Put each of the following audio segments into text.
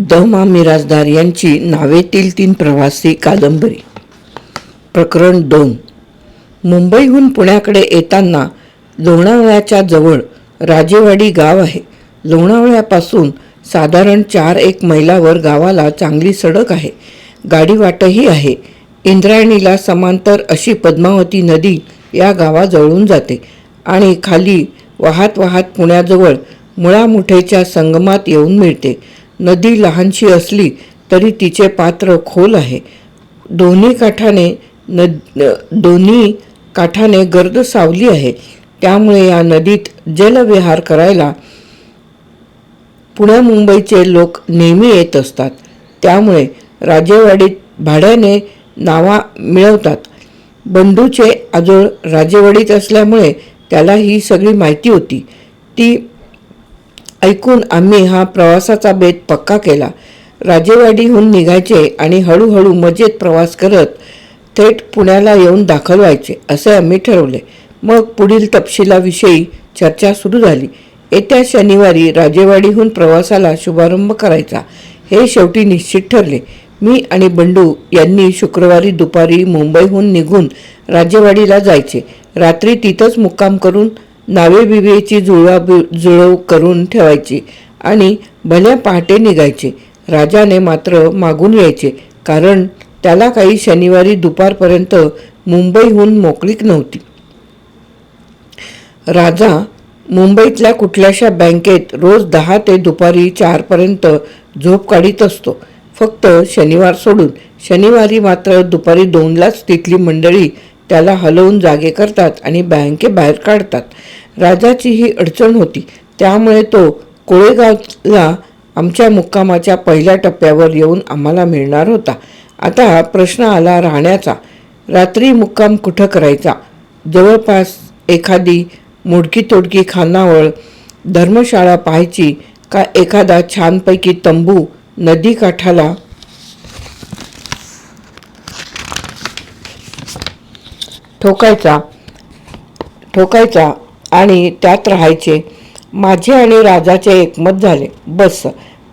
The मा मिराजदार यांची नावेतील तीन प्रवासी कादंबरी. प्रकरण दोन. मुंबईहून पुण्याकडे येताना लोणावळ्याच्या जवळ राजेवाडी गाव आहे. लोणावळ्यापासून साधारण चार एक मैलावर गावाला चांगली सडक आहे. गाडीवाटही आहे. इंद्रायणीला समांतर अशी पद्मावती नदी या गावाजवळून जाते आणि खाली वाहत वाहत पुण्याजवळ मुळामुठेच्या संगमात येऊन मिळते. नदी लहानशी असली तरी तिचे पात्र खोल आहे. दोन्ही काठाने न दोन्ही काठाने गर्द सावली आहे. त्यामुळे या नदीत जलविहार करायला पुण्या मुंबईचे लोक नेहमी येत असतात. त्यामुळे राजेवाडीत भाड्याने नावा मिळवतात. बंधूचे आजोळ राजेवाडीत असल्यामुळे त्याला ही सगळी माहिती होती. ती ऐकून आम्ही हा प्रवासाचा बेत पक्का केला. राजेवाडीहून निघायचे आणि हळूहळू मजेत प्रवास करत थेट पुण्याला येऊन दाखल व्हायचे असे आम्ही ठरवले. मग पुढील तपशिलाविषयी चर्चा सुरू झाली. येत्या शनिवारी राजेवाडीहून प्रवासाला शुभारंभ करायचा हे शेवटी निश्चित ठरले. मी आणि बंडू यांनी शुक्रवारी दुपारी मुंबईहून निघून राजेवाडीला जायचे. रात्री तिथंच मुक्काम करून नावे बिवेची जुळवा जुळव करून ठेवायची आणि भल्या पहाटे निघायचे. राजाने मात्र मागून यायचे कारण त्याला काही शनिवारी दुपारपर्यंत मुंबईहून मोकळीक नव्हती. राजा मुंबईतल्या कुठल्याशा बँकेत रोज दहा ते दुपारी चारपर्यंत झोप काढीत असतो. फक्त शनिवार सोडून शनिवारी मात्र दुपारी दोनलाच तिथली मंडळी त्याला हलवून जागे करतात आणि बँकेबाहेर काढतात. राजाची ही अडचण होती. त्यामुळे तो कोळेगावला आमच्या मुक्कामाच्या पहिल्या टप्प्यावर येऊन आम्हाला मिळणार होता. आता प्रश्न आला राहण्याचा. रात्री मुक्काम कुठं करायचा? जवळपास एखादी मोडकी तोडकी खानावळ धर्मशाळा पाहायची का एखादा छानपैकी तंबू नदी ठोकायचा ठोकायचा आणि त्यात राहायचे. माझे आणि राजाचे एकमत झाले. बस.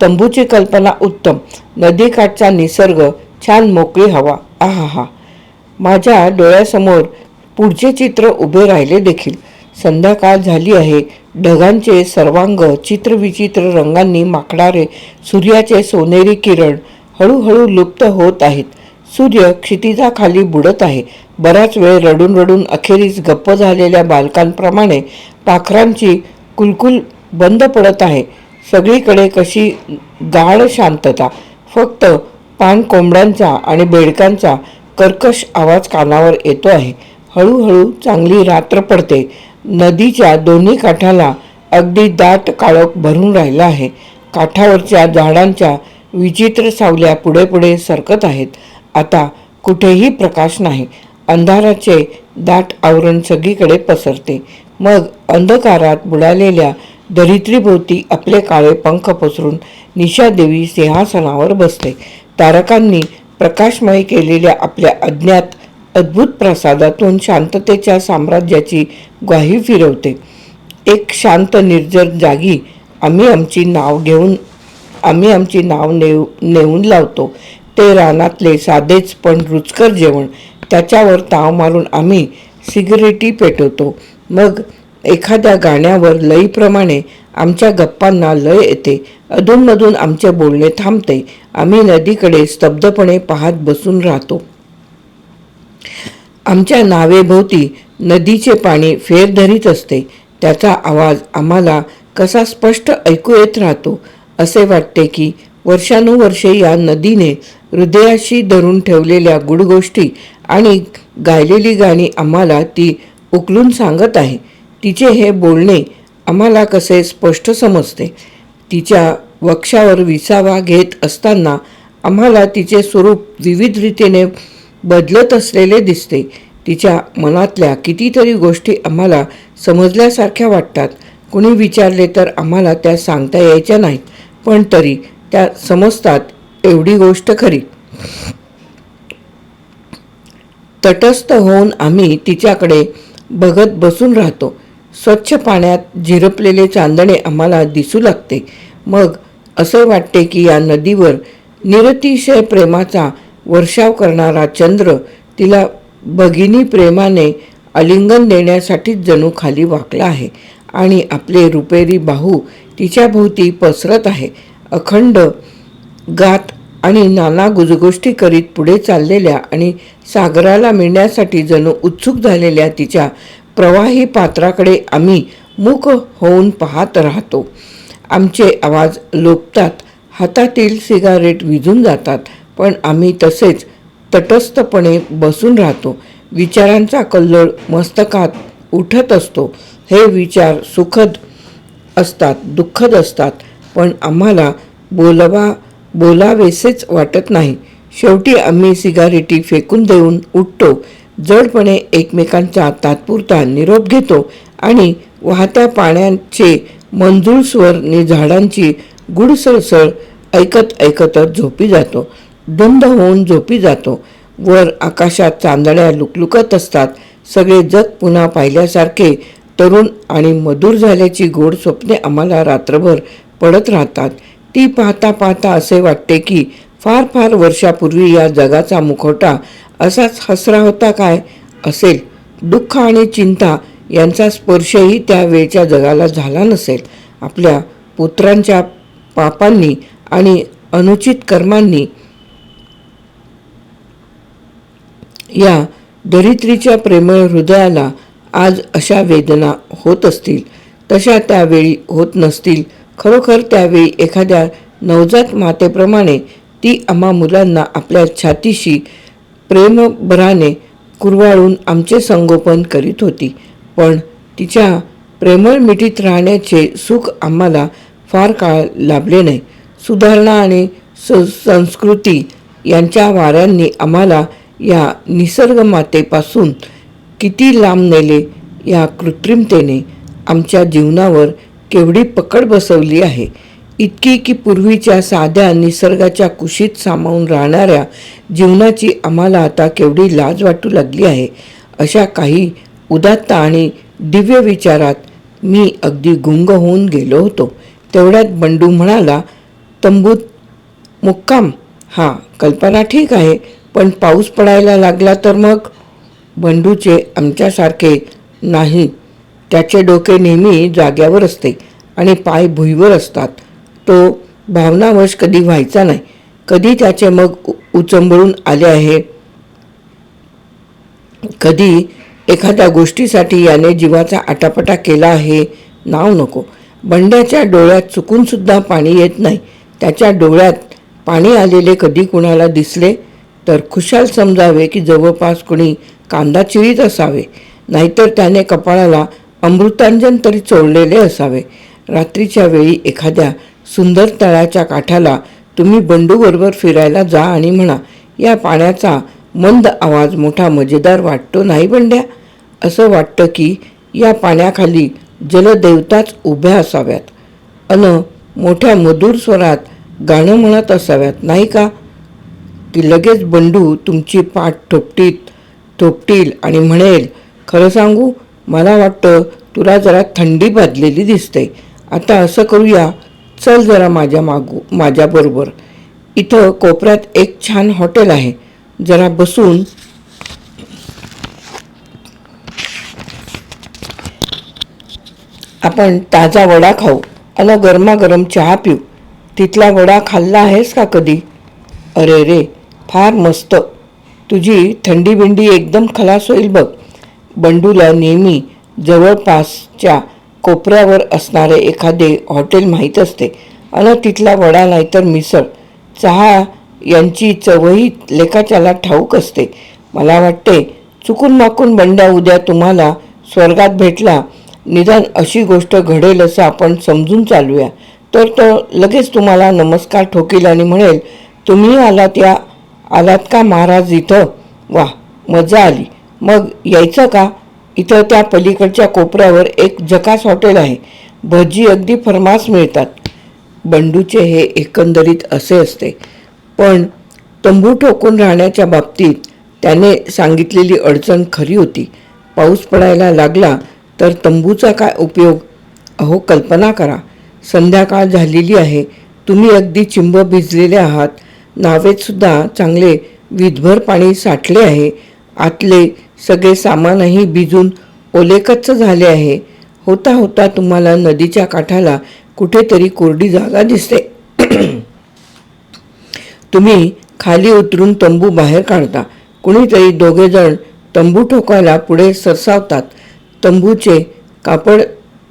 तंबूची कल्पना उत्तम. नदीकाठचा निसर्ग छान मोकळी हवा. आहा हा माझ्या डोळ्यासमोर पुढचे चित्र उभे राहिले देखील. संध्याकाळ झाली आहे. ढगांचे सर्वांग चित्रविचित्र रंगांनी माकणारे सूर्याचे सोनेरी किरण हळूहळू लुप्त होत आहेत. सूर्य क्षितिजाखाली बुडत आहे. बराच वेळ रडून रडून अखेरीस गप्प झालेल्या बालकांप्रमाणे पाखरांची कुलकुल बंद पडत आहे. सगळीकडे कशी गाढ शांतता. फक्त पान कोंबड्यांचा आणि बेडकांचा कर्कश आवाज कानावर येतो आहे. हळूहळू चांगली रात्र पडते. नदीच्या दोन्ही काठाला अगदी दाट काळोख भरून राहिला आहे. काठावरच्या झाडांच्या विचित्र सावल्या पुढे पुढे सरकत आहेत. आता कुठेही प्रकाश नाही. अंधाराचे दाट आवरण सगळीकडे पसरते. मग अंधकारात बुडालेल्या दरिद्रीभोवती आपले काळे पंख पसरून निशादेवी सिंहासनावर बसते तारकांनी प्रकाशमय केलेल्या आपल्या अज्ञात अद्भुत प्रसादातून शांततेच्या साम्राज्याची ग्वाही फिरवते. एक शांत निर्जर जागी आम्ही आमची नाव घेऊन आम्ही आमची नाव नेऊ नेऊन लावतो. ते रानातले साधेच पण रुचकर जेवण. त्याच्यावर ताव मारून आम्ही सिगरेटी पेटवतो. मग एखाद्या गाण्यावर लईप्रमाणे आमच्या गप्पांना लय येते. अधूनमधून आमचे बोलणे थांबते. आम्ही नदीकडे स्तब्धपणे पाहत बसून राहतो. आमच्या नावेभोवती नदीचे पाणी फेर धरीत असते. त्याचा आवाज आम्हाला कसा स्पष्ट ऐकू येत राहतो असे वाटते की वर्षानुवर्षे या नदीने हृदयाशी धरून ठेवलेल्या गुड गोष्टी आणि गायलेली गाणी आम्हाला ती उकलून सांगत आहे. तिचे हे बोलणे आम्हाला कसे स्पष्ट समजते. तिच्या वक्षावर विसावा घेत असताना आम्हाला तिचे स्वरूप विविध रीतीने बदलत असलेले दिसते. तिच्या मनातल्या कितीतरी गोष्टी आम्हाला समजल्यासारख्या वाटतात. कुणी विचारले तर आम्हाला त्या सांगता यायच्या नाहीत. पण तरी त्या समजतात एवढी गोष्ट खरी. तटस्थ होऊन आम्ही तिच्याकडे बघत बसून राहतो. स्वच्छ पाण्यात झिरपलेले चांदणे आम्हाला दिसू लागते. मग असे वाटते की या नदीवर निरतिशय प्रेमाचा वर्षाव करणारा चंद्र तिला भगिनी प्रेमाने आलिंगन देण्यासाठीच जणू खाली वाकला आहे आणि आपले रुपेरी बाहू तिच्याभोवती पसरत आहे. अखंड गात आणि नाना गुजगोष्टी करीत पुढे चाललेल्या आणि सागराला मिळण्यासाठी जणू उत्सुक झालेल्या तिच्या प्रवाही पात्राकडे आम्ही मुख होऊन पाहत राहतो. आमचे आवाज लोपतात हातातील सिगारेट विझून जातात पण आम्ही तसेच तटस्थपणे बसून राहतो. विचारांचा कल्लोळ मस्तकात उठत असतो. हे विचार सुखद असतात दुःखद असतात पण आम्हाला बोलवा बोलावेसेच वाटत नाही. शेवटी आम्ही सिगारेटी फेकून देऊन उठतो. जडपणे एकमेकांचा तात्पुरता निरोप घेतो आणि वाहत्या पाण्याचे मंजूळ स्वर नि झाडांची गुडसळसळ ऐकत ऐकतच झोपी जातो. धुंद होऊन झोपी जातो. वर आकाशात चांदण्या लुकलुकत असतात. सगळे जग पुन्हा पाहिल्यासारखे तरुण आणि मधुर झाल्याची गोड स्वप्ने आम्हाला रात्रभर पडत राहतात. ती पाहता पाहता असे वाटते की फार फार वर्षापूर्वी या जगाचा मुखवटा असाच हसरा होता काय असेल? दुःख आणि चिंता यांचा स्पर्शही त्या वेळच्या जगाला झाला नसेल. आपल्या पुत्रांच्या पापांनी आणि अनुचित कर्मांनी या दरिद्रीच्या प्रेमळ हृदयाला आज अशा वेदना होत असतील. तशा त्यावेळी होत नसतील. खरोखर त्यावेळी एखाद्या नवजात मातेप्रमाणे ती आम्हा मुलांना आपल्या छातीशी प्रेमभराने कुरवाळून आमचे संगोपन करीत होती. पण तिच्या प्रेमळ मिठीत राहण्याचे सुख आम्हाला फार काळ लाभले नाही. सुधारणा आणि स संस्कृती यांच्या वाऱ्यांनी आम्हाला या निसर्ग मातेपासून किती लांब नेले या कृत्रिमतेने आमच्या जीवनावर केवढी पकड बसवली आहे. इतकी की पूर्वीच्या साध्या निसर्गाच्या कुशीत सामावून राहणाऱ्या जीवनाची आम्हाला आता केवढी लाज वाटू लागली आहे अशा काही उदात्त आणि दिव्य विचारात मी अगदी गुंग होऊन गेलो होतो. तेवढ्यात बंडू म्हणाला तंबूत मुक्काम. हां कल्पना ठीक आहे पण पाऊस पडायला लागला तर मग? बंडूचे आमच्यासारखे नाही. त्याचे डोके नेहमी जाग्यावर असते आणि पाय भुईवर असतात. तो भावनावश कधी व्हायचा नाही. कधी त्याचे मग उ- उचंबळून आले आहे. कधी एखाद्या गोष्टीसाठी याने जीवाचा आटापटा केला आहे नाव नको. बंड्याच्या डोळ्यात चुकूनसुद्धा पाणी येत नाही. त्याच्या डोळ्यात पाणी आलेले कधी कुणाला दिसले? तर खुशाल समजावे की जवळपास कुणी कांदा चिरीत असावे. नाहीतर त्याने कपाळाला अमृतांजन तरी चोळलेले असावे. रात्रीच्या वेळी एखाद्या सुंदर तळ्याच्या काठाला तुम्ही बंडूबरोबर फिरायला जा आणि म्हणा या पाण्याचा मंद आवाज मोठा मजेदार वाटतो नाही बंड्या? असं वाटतं की या पाण्याखाली जलदेवताच उभ्या असाव्यात. अन मोठ्या मधुर स्वरात गाणं म्हणत असाव्यात नाही का? की लगेच बंडू तुमची पाठ थोपटीत थोपटील आणि म्हणेल खरं सांगू मला वाटतं तुला जरा थंडी भाजलेली दिसते आता असं करूया. चल जरा माझ्या मागू माझ्याबरोबर इथं कोपऱ्यात एक छान हॉटेल आहे. जरा बसून. आपण ताजा वडा खाऊ. आणि गरमागरम चहा पिऊ. तिथला वडा खाल्ला आहेस का कधी? अरे रे फार मस्त. तुझी थंडी बिंडी एकदम खलास होईल बघ. बंडूला नेहमी जवळपासच्या कोपऱ्यावर असणारे एखादे हॉटेल माहीत असते. आणि तिथला वडा नाहीतर मिसळ. चहा यांची चवही लेखाच्याला ठाऊक असते. मला वाटते चुकून माकून बंड्या उद्या तुम्हाला स्वर्गात भेटला. निदान अशी गोष्ट घडेल असं आपण समजून चालूया. तर तो लगेच तुम्हाला नमस्कार ठोकील आणि म्हणेल तुम्ही आलात या आलात का महाराज इथं? वा मजा आली. मग यायचं का? इथं त्या पलीकडच्या कोपऱ्यावर एक जकास हॉटेल आहे. भजी अगदी फरमास मिळतात. बंडूचे हे एकंदरीत असे असते. पण तंबू ठोकून राहण्याच्या बाबतीत त्याने सांगितलेली अडचण खरी होती. पाऊस पडायला लागला तर तंबूचा काय उपयोग? अहो कल्पना करा. संध्याकाळ झालेली आहे. तुम्ही अगदी चिंब भिजलेले आहात. नावेतसुद्धा चांगले विधभर पाणी साठले आहे. आतले सगळे सामानही भिजून ओलेकच्च झाले आहे. होता होता तुम्हाला नदीच्या काठाला कुठेतरी कोरडी जागा दिसते. तुम्ही खाली उतरून तंबू बाहेर काढता. कुणीतरी दोघेजण तंबू ठोकायला पुढे सरसावतात. तंबूचे कापड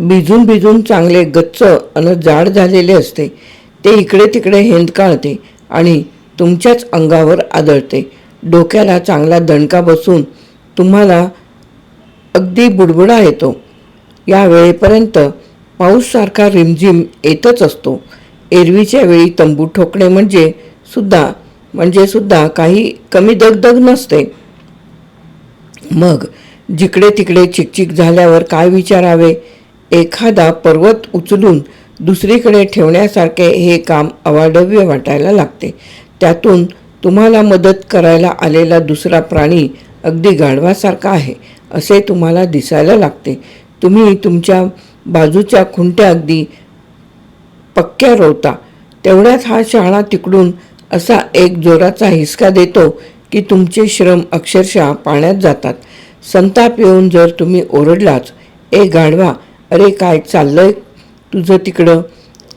भिजून भिजून चांगले गच्च आणि जाड झालेले असते. ते इकडे तिकडे हेंदकाळते आणि तुमच्याच अंगावर आदळते. डोक्याला चांगला दणका बसून तुम्हाला अगदी बुडबुडा येतो. या वेळेपर्यंत पाऊससारखा रिमझिम येतच असतो. एरवीच्या वेळी तंबू ठोकणे म्हणजे सुद्धा म्हणजे सुद्धा काही कमी दगदग नसते. मग जिकडे तिकडे चिकचिक झाल्यावर काय विचारावे? एखादा पर्वत उचलून दुसरीकडे ठेवण्यासारखे हे काम अवाढव्य वाटायला लागते. त्यातून तुम्हाला मदत करायला आलेला दुसरा प्राणी अगदी गाढवासारखा आहे असे तुम्हाला दिसायला लागते. तुम्ही तुमच्या बाजूच्या खुंट्या अगदी पक्क्या रोवता. तेवढ्यात हा शहाणा तिकडून असा एक जोराचा हिसका देतो की तुमचे श्रम अक्षरशः पाण्यात जातात. संताप येऊन जर तुम्ही ओरडलाच ए गाढवा अरे काय चाललंय तुझं तिकडं?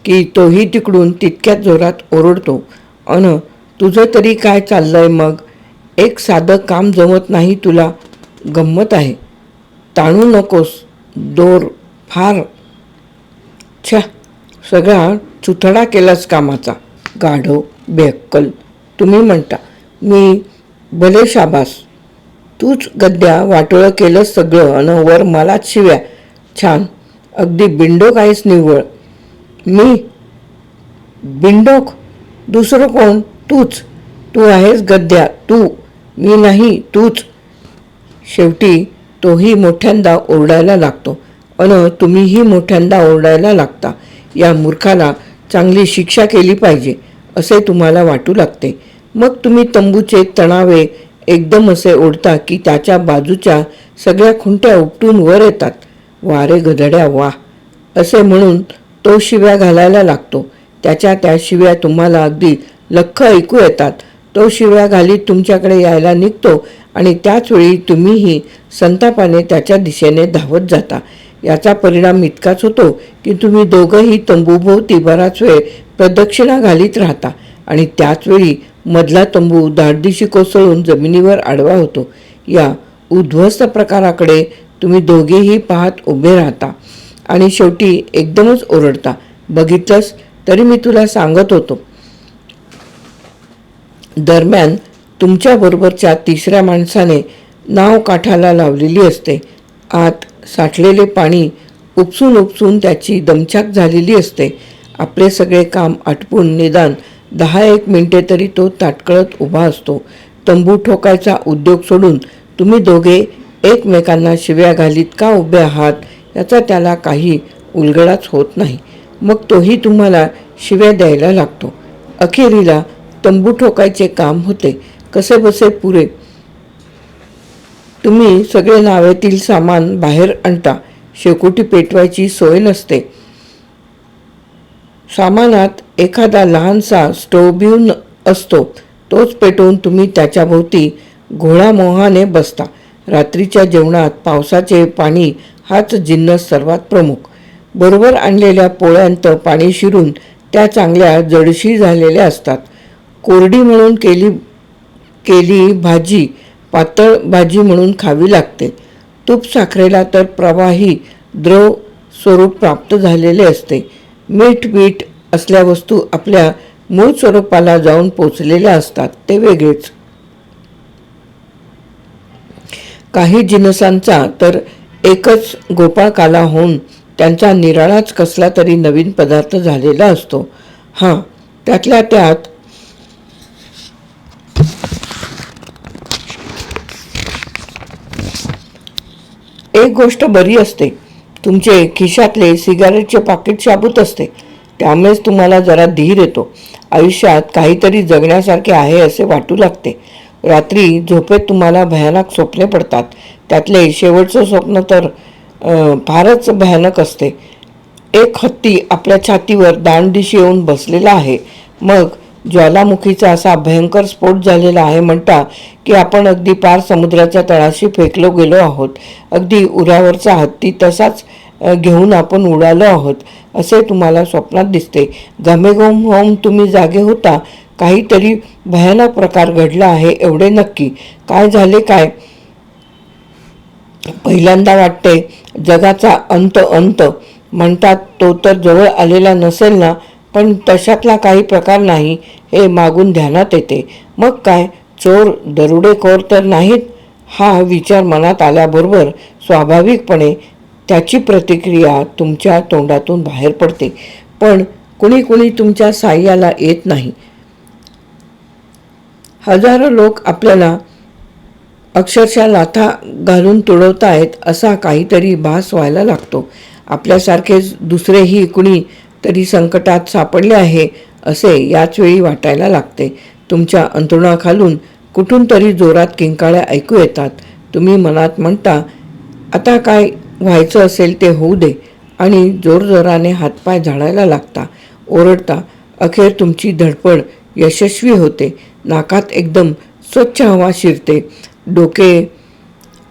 की तोही तिकडून तितक्याच जोरात ओरडतो. अन तुझं तरी काय चाललंय मग? एक साधं काम जमत नाही तुला. गंमत आहे. ताणू नकोस. दोर फार. छा सगळा चुथडा केलाच कामाचा. गाढव बेअक्कल. तुम्ही म्हणता मी भले शाबास. तूच गद्या वाटोळं केलं सगळं अन वर मलाच शिव्या. छान. अगदी बिंडोक आहेस निव्वळ. मी बिंडोक? दुसरं कोण? तूच. तू आहेस गद्या. तू मी नाही तूच. शेवटी तोही मोठ्यांदा ओरडायला लागतो. अन तुम्हीही मोठ्यांदा ओरडायला लागता. या मूर्खाला चांगली शिक्षा केली पाहिजे असे तुम्हाला वाटू लागते. मग तुम्ही तंबूचे तणावे एकदम असे ओढता की त्याच्या बाजूच्या सगळ्या खुंट्या उपटून वर येतात. वारे गधड्या वा असे म्हणून तो शिव्या घालायला लागतो. त्याच्या त्या शिव्या तुम्हाला अगदी लख्ख ऐकू येतात. तो शिव्या घालीत तुमच्याकडे यायला निघतो आणि त्याचवेळी तुम्हीही संतापाने त्याच्या दिशेने धावत जाता. याचा परिणाम इतकाच होतो की तुम्ही दोघंही तंबूभोवती बराच वेळ प्रदक्षिणा घालीत राहता आणि त्याचवेळी मधला तंबू धाडदिशी कोसळून जमिनीवर आडवा होतो. या उद्ध्वस्त प्रकाराकडे तुम्ही दोघेही पाहत उभे राहता आणि शेवटी एकदमच ओरडता. बघितलंस तरी मी तुला सांगत होतो. दरम्यान तुमच्याबरोबरच्या तिसऱ्या माणसाने नाव काठाला लावलेली असते. आत साठलेले पाणी उपसून उपसून त्याची दमछाक झालेली असते. आपले सगळे काम आटपून निदान दहा एक मिनटे तरी तो ताटकळत उभा असतो. तंबू ठोकायचा उद्योग सोडून तुम्ही दोघे एकमेकांना शिव्या घालीत का उभे आहात याचा त्याला काही उलगडाच होत नाही. मग तोही तुम्हाला शिव्या द्यायला लागतो. अखेरीला तंबू ठोकायचे काम होते. कसे बसे पुरे? तुम्ही सगळे नावेतील सामान बाहेर आणता. शेकोटी पेटवायची सोय नसते. सामानात एखादा लहानसा स्टोव्ह असतो. तोच पेटवून तुम्ही त्याच्याभोवती घोळामोहाने बसता. रात्रीच्या जेवणात पावसाचे पाणी हाच जिन्नस सर्वात प्रमुख. बरोबर आणलेल्या पोळ्यांत पाणी शिरून त्या चांगल्या जडशी झालेल्या असतात. कोरडी म्हणून केली केली भाजी पातळ भाजी म्हणून खावी लागते. तूप साखरेला तर प्रवाही द्रव स्वरूप प्राप्त झालेले असते. मीठ मीठ असल्या वस्तू आपल्या मूळ स्वरूपाला जाऊन पोचलेल्या असतात ते वेगळेच. काही जिनसांचा तर एकच गोपाळकाला होऊन त्यांचा निराळाच कसला तरी नवीन पदार्थ झालेला असतो. हां त्यातल्या त्यात एक गोष्ट बरी असते. तुमचे खिशातले सिगारेटचे पाकिट शाबूत असते. त्यामुळेच तुम्हाला जरा धीर येतो. आयुष्यात काहीतरी जगण्यासारखे आहे असे वाटू लागते. रात्री झोपेत तुम्हाला भयानक स्वप्ने पडतात. त्यातले शेवटचं स्वप्न तर फारच भयानक असते. एक हत्ती आपल्या छातीवर दांडदिशी येऊन बसलेला आहे. मग ज्वालामुखीचा असा भयंकर स्फोट झालेला आहे म्हणता की आपण अगदी पार समुद्राच्या तळाशी फेकलो गेलो आहोत. अगदी उरावरचा हत्ती तसाच घेऊन आपण उडालो आहोत असे तुम्हाला स्वप्नात दिसते. घमेघोम होम तुम्ही जागे होता. काहीतरी भयानक प्रकार घडला आहे एवढे नक्की. काय झाले काय? पहिल्यांदा वाटते जगाचा अंत अंत. म्हणतात तो तर जवळ आलेला नसेल ना? पण तशातला काही प्रकार नाही हे मागून ध्यानात येते. मग काय? चोर दरोडेखोर तर नाहीत? हा विचार मनात आल्याबरोबर स्वाभाविकपणे त्याची प्रतिक्रिया तुमच्या तोंडातून बाहेर पडते. पण कुणी कुणी तुमच्या साह्याला येत नाही. हजारो लोक आपल्याला अक्षरशः लाथा घालून तुडवतायत असा काहीतरी भास व्हायला लागतो. आपल्यासारखेच दुसरेही कुणी तरी संकटात सापडले आहे असे याच वेळी वाटायला लागते. तुमच्या अंतरुणाखालून कुठून तरी जोरात किंकाळ्या ऐकू येतात. तुम्ही मनात म्हणता आता काय व्हायचं असेल ते होऊ दे. आणि जोरजोराने हातपाय झाडायला लागता. ओरडता अखेर तुमची धडपड यशस्वी होते. नाकात एकदम स्वच्छ हवा शिरते. डोके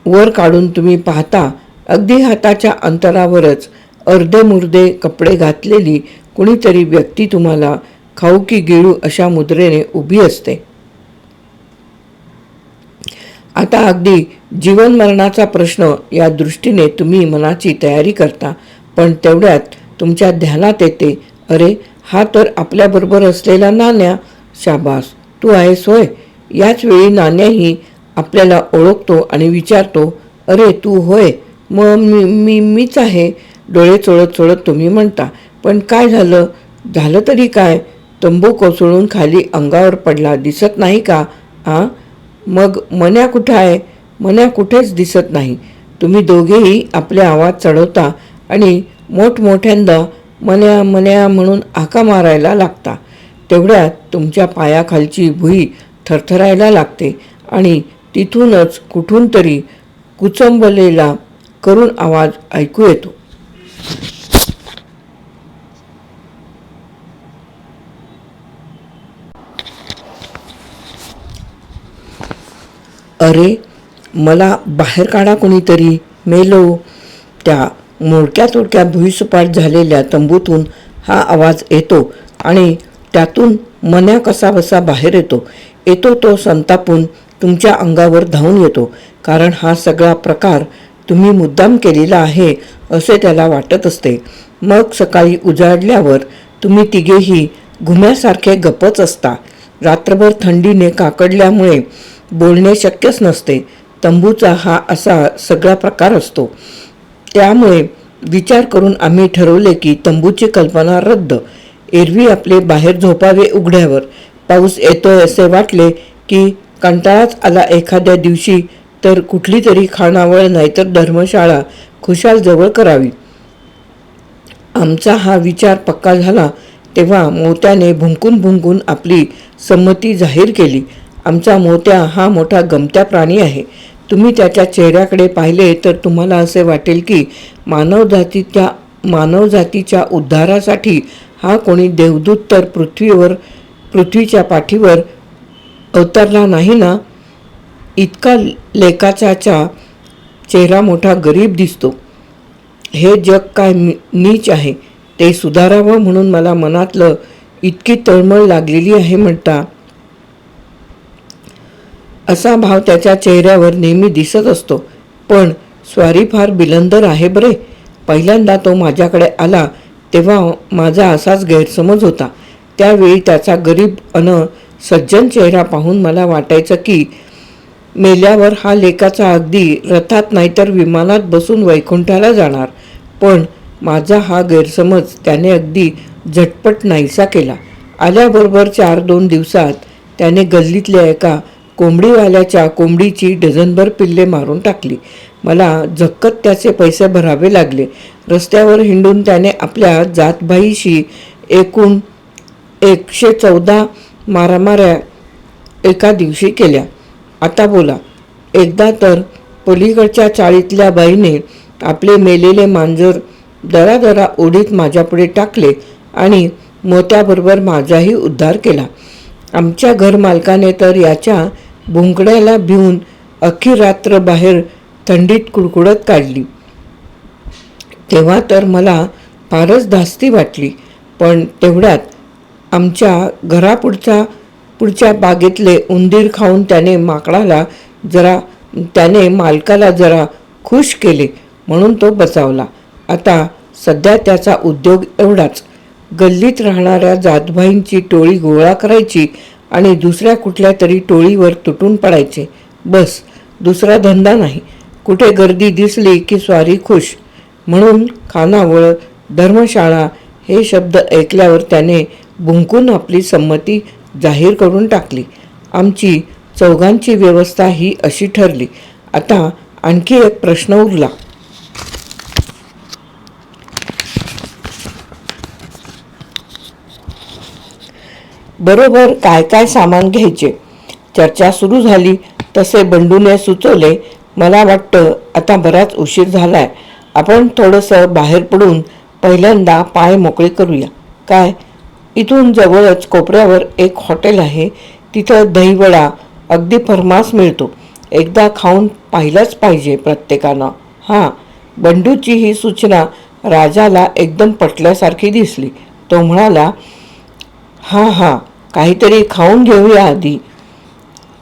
वर काढून तुम्ही पाहता अगदी हाताच्या अंतरावरच अर्धे मुर्दे कपडे घातलेली कुणीतरी व्यक्ती तुम्हाला खाऊ की गिळू अशा मुद्रेने उभी असते. आता अगदी जीवनमरणाचा प्रश्न या दृष्टीने तुम्ही मनाची तयारी करता पण तेवढ्यात तुमच्या ध्यानात येते अरे हा तर आपल्याबरोबर असलेला नाण्या शाबास तू आहेस होय. याच वेळी नाण्याही आपल्याला ओळखतो आणि विचारतो अरे तू होय मग मी मी मीच आहे डोळे चोळत चोळत तुम्ही म्हणता पण काय झालं? झालं तरी काय? तंबू कोसळून खाली अंगावर पडला. दिसत नाही का? आ? मग मन्या कुठं आहे? मन्या कुठेच दिसत नाही. तुम्ही दोघेही आपले आवाज चढवता आणि मोठमोठ्यांदा मन्या मन्या म्हणून हाका मारायला लागता. तेवढ्यात तुमच्या पायाखालची भुई थरथरायला लागते आणि तिथूनच कुठून तरी कुचंबलेला करून आवाज ऐकू येतो. अरे मला बाहेर काढा कोणीतरी. मेलो. त्या मोडक्या तोडक्या भुईसपाट झालेल्या तंबूतून हा आवाज येतो आणि त्यातून मन्या कसा बसा बाहेर येतो. येतो तो संतापून तुमच्या अंगावर धावून येतो. कारण हा सगळा प्रकार तुम्ही मुद्दाम केलेला आहे असे त्याला वाटत असते. मग सकाळी उजाडल्यावर तुम्ही तिघेही घुम्यासारखे गपच असता. रात्रभर थंडीने काकडल्यामुळे बोलणे शक्यच नसते. तंबूचा हा असा सगळा प्रकार असतो. त्यामुळे विचार करून आम्ही ठरवले की तंबूची कल्पना रद्द. एरवी आपले बाहेर झोपावे उघड्यावर. पाऊस येतोय असे वाटले की कंटाळाच आला एखाद्या दिवशी तर कुठली तरी खानावळ नाहीतर धर्मशाळा खुशाल जवळ करावी. आमचा हा विचार पक्का झाला तेव्हा मोत्याने भुंकून भुंकून आपली संमती जाहीर केली. आमचा मोत्या हा मोठा गमत्या प्राणी आहे. तुम्ही त्याच्या चेहऱ्याकडे पाहिले तर तुम्हाला असे वाटेल की मानवजातीच्या मानवजातीच्या उद्धारासाठी हा कोणी देवदूत तर पृथ्वीवर पृथ्वीच्या पाठीवर अवतरला नाही ना? इतका लेकाचाचा चेहरा मोठा गरीब दिसतो. हे जग काय नीच आहे. ते सुधारावं म्हणून मला मनातलं इतकी तळमळ लागलेली आहे म्हणता. असा भाव त्याच्या चेहऱ्यावर नेहमी दिसत असतो. पण स्वारी फार बिलंदर आहे बरे. पहिल्यांदा तो माझ्याकडे आला तेव्हा माझा असाच गैरसमज होता. त्यावेळी त्याचा गरीब अन सज्जन चेहरा पाहून मला वाटायचं की मेल्यावर हा लेकाचा अगदी रथात नाहीतर विमानात बसून वैकुंठाला जाणार. पण माझा हा गैरसमज त्याने अगदी झटपट नाहीसा केला. आल्याबरोबर चार दोन दिवसात त्याने गल्लीतल्या एका कोंबडीवाल्याच्या कोंबडीची डझनभर पिल्ले मारून टाकली. मला झक्कत त्याचे पैसे भरावे लागले. रस्त्यावर हिंडून त्याने आपल्या जातभाईशी एकूण एकशे चौदा मारामाऱ्या एका दिवशी केल्या. आता बोला. एकदा तर पलीकडच्या चाळीतल्या बाईने आपले मेलेले मांजर दरादरा ओढीत माझ्यापुढे टाकले आणि मोत्याबरोबर माझाही उद्धार केला. आमच्या घरमालकाने तर याच्या भुंकड्याला भिवून अख्खी रात्र बाहेर थंडीत कुडकुडत काढली. तेव्हा तर मला फारच धास्ती वाटली पण तेवढ्यात आमच्या घरापुढचा पुढच्या बागेतले उंदीर खाऊन त्याने माकडाला जरा त्याने मालकाला जरा खुश केले म्हणून तो बचावला. आता सध्या त्याचा उद्योग एवढाच. गल्लीत राहणाऱ्या जातभाईंची टोळी गोळा करायची आणि दुसऱ्या कुठल्या तरी टोळीवर तुटून पडायचे. बस दुसरा धंदा नाही. कुठे गर्दी दिसली की स्वारी खुश. म्हणून खानावळ धर्मशाळा हे शब्द ऐकल्यावर त्याने भुंकून आपली संमती जाहीर करून टाकली. आमची चौघांची व्यवस्था ही अशी ठरली. आता आणखी एक प्रश्न उरला. बरोबर काय काय सामान घ्यायचे? चर्चा सुरू झाली. तसे बंडूने सुचवले मला वाटतं आता बराच उशीर झालाय. आपण थोडंसं बाहेर पडून पहिल्यांदा पाय मोकळे करूया. काय? इथून जवळच कोपऱ्यावर एक हॉटेल आहे. तिथं दहीवडा अगदी फरमास मिळतो. एकदा खाऊन पाहिलंच पाहिजे प्रत्येकानं. हां बंडूची ही सूचना राजाला एकदम पटल्यासारखी दिसली. तो म्हणाला हां हां काहीतरी खाऊन घेऊया आधी.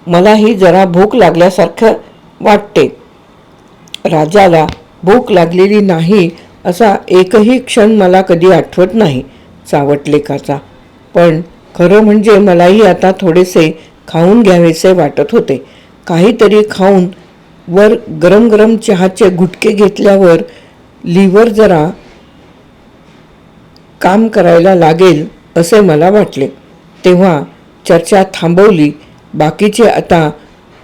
मलाही जरा भूक लागल्यासारखं वाटते. राजाला भूक लागलेली नाही असा एकही क्षण मला कधी आठवत नाही. चावटलेखाचा पण खरं म्हणजे मलाही आता थोडेसे खाऊन घ्यावेसे वाटत होते. काहीतरी खाऊन वर गरम गरम चहाचे गुटके घेतल्यावर लिव्हर जरा काम करायला लागेल असे मला वाटले. तेव्हा चर्चा थांबवली बाकीचे आता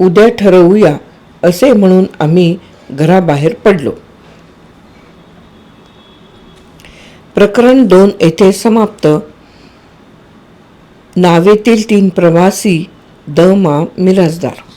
उद्या ठरवूया असे म्हणून आम्ही घराबाहेर पडलो. प्रकरण दोन येथे समाप्त. नावेतील तीन प्रवासी द मा मिराजदार